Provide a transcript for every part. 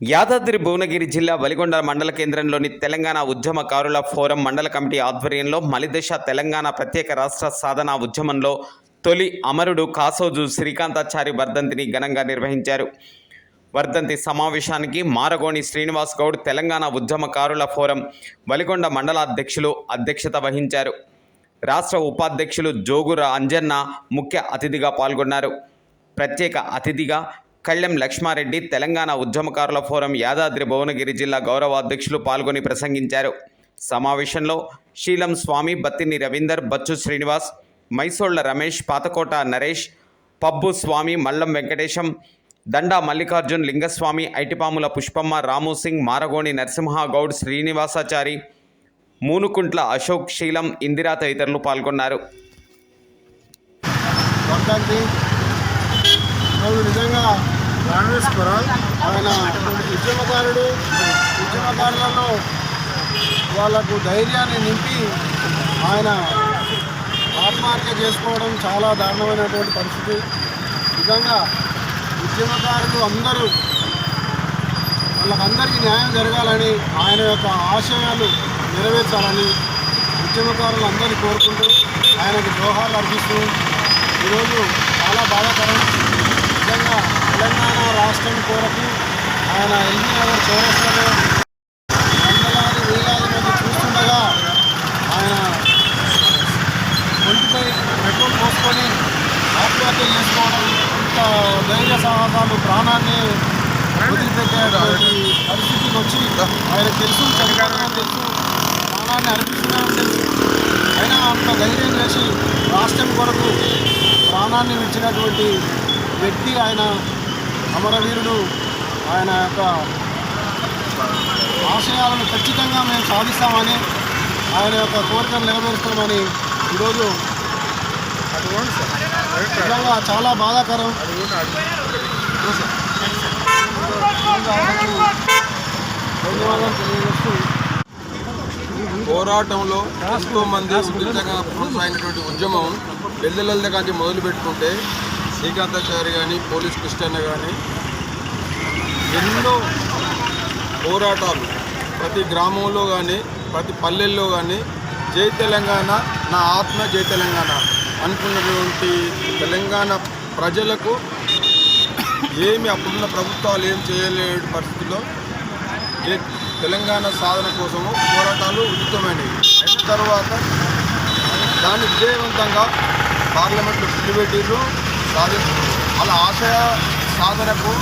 యాదాద్రి భువనగిరి జిల్లా వలిగొండ మండల కేంద్రంలోని తెలంగాణ ఉద్యమకారుల ఫోరం మండల కమిటీ ఆధ్వర్యంలో మలిదశ తెలంగాణ ప్రత్యేక రాష్ట్ర సాధన ఉద్యమంలో తొలి అమరుడు కాసోజు శ్రీకాంతాచారి వర్ధంతిని ఘనంగా నిర్వహించారు. వర్ధంతి సమావేశానికి మారగోని శ్రీనివాస్ గౌడ్ తెలంగాణ ఉద్యమకారుల ఫోరం వలిగొండ మండల అధ్యక్షులు అధ్యక్షత వహించారు. రాష్ట్ర ఉపాధ్యక్షులు జోగుర అంజన్న ముఖ్య అతిథిగా పాల్గొన్నారు. ప్రత్యేక అతిథిగా కళ్యం లక్ష్మారెడ్డి తెలంగాణ ఉద్యమకారుల ఫోరం యాదాద్రి భువనగిరి జిల్లా గౌరవ అధ్యక్షులు పాల్గొని ప్రసంగించారు. సమావేశంలో శీలం స్వామి బత్తిని రవీందర్ బచ్చు శ్రీనివాస్ మైసోళ్ళ రమేష్ పాతకోట నరేష్ పబ్బు స్వామి మల్లం వెంకటేశం దండా మల్లికార్జున్ లింగస్వామి ఐటిపాముల పుష్పమ్మ రాము సింగ్ మారగోణి నరసింహ గౌడ్ శ్రీనివాసాచారి మూనుకుంట్ల అశోక్ శీలం ఇందిరా తదితరులు పాల్గొన్నారు. వర్ధంతి ఆయన ఉద్యమకారుడు. ఉద్యమకారులలో వాళ్ళకు ధైర్యాన్ని నింపి ఆయన ఆత్మహత్య చేసుకోవడం చాలా దారుణమైనటువంటి పరిస్థితి. నిజంగా ఉద్యమకారులు అందరూ వాళ్ళకందరికీ న్యాయం జరగాలని ఆయన యొక్క ఆశయాలు నెరవేర్చాలని ఉద్యమకారులు అందరినీ కోరుకుంటూ ఆయనకు జోహార్లు అర్పిస్తూ ఈరోజు చాలా బాధాకరం. నిజంగా తెలంగాణ రాష్ట్రం కొరకు ఆయన ఎల్బీ నగర్ చౌరస్తాలో వందలాది వేలాది మంది చూస్తుండగా ఆయన ఒంటిపై పెట్రోల్ పోసుకొని ఆత్మహత్య చేసుకోవడం ఇంత ధైర్య సాహసాలు ప్రాణాన్ని వదిలిపెట్టేటువంటి పరిస్థితికి వచ్చి ఆయన తెలుసు చనిపోవడం తెలుసు ప్రాణాన్ని అర్పిస్తున్నామని తెలుసు. అయినా అంత ధైర్యం చేసి రాష్ట్రం కొరకు ప్రాణాన్ని ఇచ్చినటువంటి వ్యక్తి ఆయన అమరవీరుడు. ఆయన యొక్క ఆశయాలను ఖచ్చితంగా మేము సాధిస్తామని ఆయన యొక్క కోరికను నెరవేరుస్తామని ఈరోజు నిజంగా చాలా బాధాకరం. ధన్యవాదాలు తెలియజేస్తూ పోరాటంలో ఎంతో మంది ఉద్రిక్తంగా కొనసాగినటువంటి ఉద్యమం పెళ్ళిళ్ళ మొదలు పెట్టుకుంటే శ్రీకాంతాచారి కానీ పోలీస్ క్రిస్టియన్ కానీ ఎన్నో పోరాటాలు ప్రతి గ్రామంలో కానీ ప్రతి పల్లెల్లో కానీ జై తెలంగాణ నా ఆత్మ జై తెలంగాణ అనుకున్నటువంటి తెలంగాణ ప్రజలకు ఏమి అప్పుడున్న ప్రభుత్వాలు ఏం చేయలేని పరిస్థితిలో ఏ తెలంగాణ సాధన కోసము పోరాటాలు ఉచితమైనవి. అయిన తర్వాత దాన్ని విజయవంతంగా పార్లమెంట్లో బిల్లు పెట్టిర్రు సాధి వాళ్ళ ఆశయ సాధనకు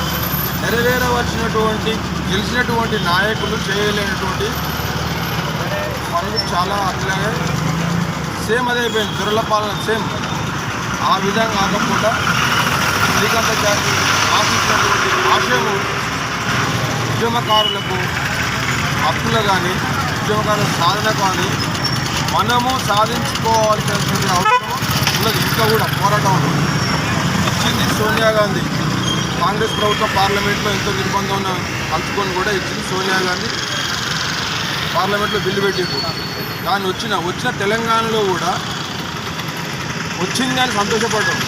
నెరవేరవలసినటువంటి గెలిచినటువంటి నాయకులు చేయలేనటువంటి పనులు చాలా అట్లాగే సేమ్ అదే అయిపోయింది. దురల పాలన సేమ్. ఆ విధంగా కాకుండా శ్రీకాంతాచారి ఆశించినటువంటి ఆశయము ఉద్యమకారులకు హక్కులు కానీ ఉద్యమకారుల సాధన కానీ మనము సాధించుకోవాల్సినటువంటి అవసరం ఉన్నది. ఇంకా కూడా పోరాటం సోనియా గాంధీ. కాంగ్రెస్ ప్రభుత్వం పార్లమెంట్లో ఎంతో నిర్బంధం కలుపుకొని కూడా ఇచ్చింది సోనియా గాంధీ. పార్లమెంట్లో బిల్లు పెట్టింది కానీ వచ్చిన వచ్చిన తెలంగాణలో కూడా వచ్చింది అని సంతోషపడ్డాం.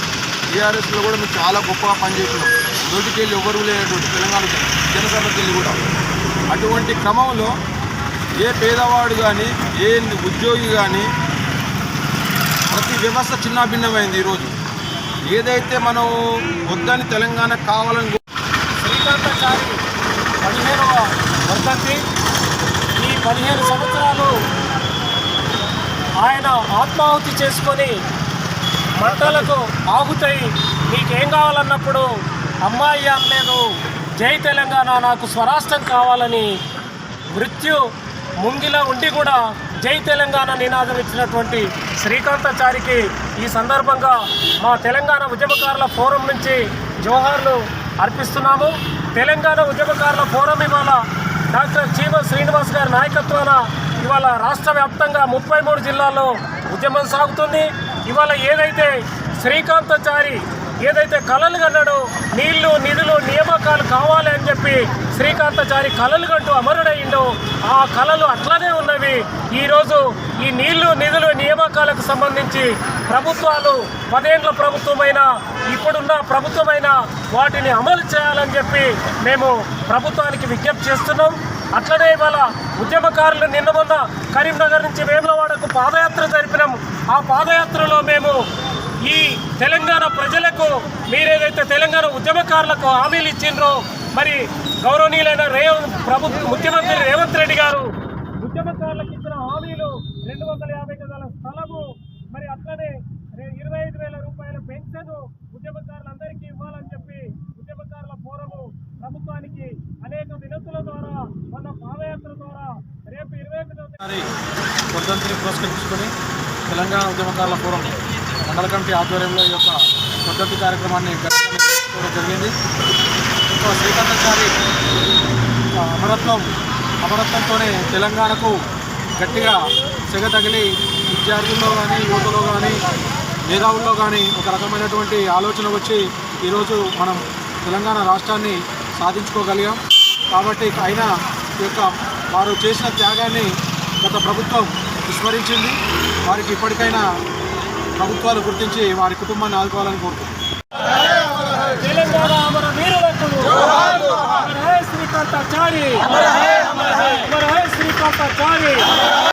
టీఆర్ఎస్లో కూడా మేము చాలా గొప్పగా పనిచేసినాం. నోటికి వెళ్ళి ఎవరు లేనటువంటి తెలంగాణ జనసభకి వెళ్ళి కూడా. అటువంటి క్రమంలో ఏ పేదవాడు కానీ ఏ ఉద్యోగి కానీ ప్రతి వ్యవస్థ చిన్నాభిన్నమైంది ఈరోజు. ఏదైతే మనం వద్దని తెలంగాణ కావాలని శ్రీకాంతాచారి పదిహేనవ వర్ధంతి ఈ పదిహేను సంవత్సరాలు ఆయన ఆత్మాహుతి చేసుకొని మంటలకు ఆగుతాయి. నీకేం కావాలన్నప్పుడు అమ్మాయి అనలేదు జై తెలంగాణ నాకు స్వరాష్ట్రం కావాలని మృత్యు ముంగిలో ఉండి కూడా జై తెలంగాణ నినాదం ఇచ్చినటువంటి శ్రీకాంతాచారికి ఈ సందర్భంగా మా తెలంగాణ ఉద్యమకారుల ఫోరం నుంచి జోహార్లు అర్పిస్తున్నాము. తెలంగాణ ఉద్యమకారుల ఫోరం ఇవాళ డాక్టర్ చీమ శ్రీనివాస్ గారి నాయకత్వాన ఇవాళ రాష్ట్ర వ్యాప్తంగా ముప్పై మూడు జిల్లాల్లో ఉద్యమం సాగుతుంది. ఇవాళ ఏదైతే శ్రీకాంతాచారి ఏదైతే కళలు కన్నాడో నీళ్ళు నిధులు నియామకాలు కావాలి అని చెప్పి శ్రీకాంతచారి కళలు కంటూ అమరుడయిండు ఆ కళలు అట్లనే ఉన్నవి. ఈరోజు ఈ నీళ్ళు నిధులు నియామకాలకు సంబంధించి ప్రభుత్వాలు పదేండ్ల ప్రభుత్వమైన ఇప్పుడున్న ప్రభుత్వమైన వాటిని అమలు చేయాలని చెప్పి మేము ప్రభుత్వానికి విజ్ఞప్తి చేస్తున్నాం. అట్లనే ఇవాళ ఉద్యమకారులు నిన్న మొన్న కరీంనగర్ నుంచి వేములవాడకు పాదయాత్ర జరిపినాం. ఆ పాదయాత్రలో మేము తెలంగాణ ప్రజలకు మీరేదైతే తెలంగాణ ఉద్యమకారులకు హామీలు ఇచ్చిండ్రో మరి గౌరవనీయులైన రేవంత్ ప్రభు ముఖ్యమంత్రి రేవంత్ రెడ్డి గారు ఉద్యమకారులకు ఇచ్చిన హామీలు రెండు వందల యాభై గదాల స్థలము మరి అట్లనే రే- ఇరవై ఐదు వేల రూపాయల పెన్షన్ ఉద్యమకారులందరికీ ఇవ్వాలని చెప్పి ఉద్యమకారుల ఫోరము ప్రభుత్వానికి అనేక వినతుల ద్వారా మన పాదయాత్ర ద్వారా రేపు ఇరవై ఎనిమిదవ మరి పురస్కరించుకొని తెలంగాణ ఉద్యమకారుల ఫోరం మండల కమిటీ ఆధ్వర్యంలో ఈ యొక్క పద్ధతి కార్యక్రమాన్ని జరిగింది. ఇంకో శ్రీకంఠాచారి అమరత్వం అమరత్వంతోనే తెలంగాణకు గట్టిగా సెగ తగిలి విద్యార్థుల్లో కానీ యువతలో కానీ మేధావుల్లో కానీ ఒక రకమైనటువంటి ఆలోచన వచ్చి ఈరోజు మనం తెలంగాణ రాష్ట్రాన్ని సాధించుకోగలిగాం. కాబట్టి అయినా ఈ యొక్క వారు చేసిన త్యాగాన్ని గత ప్రభుత్వం విస్మరించింది. వారికి ఇప్పటికైనా ప్రభుత్వాలు గుర్తించి వారి కుటుంబాన్ని ఆదుకోవాలని కోరుతున్నాను తెలంగాణ అమర వీరులకు అమర హే శ్రీకాంతాచారి. అమర హే శ్రీకాంతాచారి.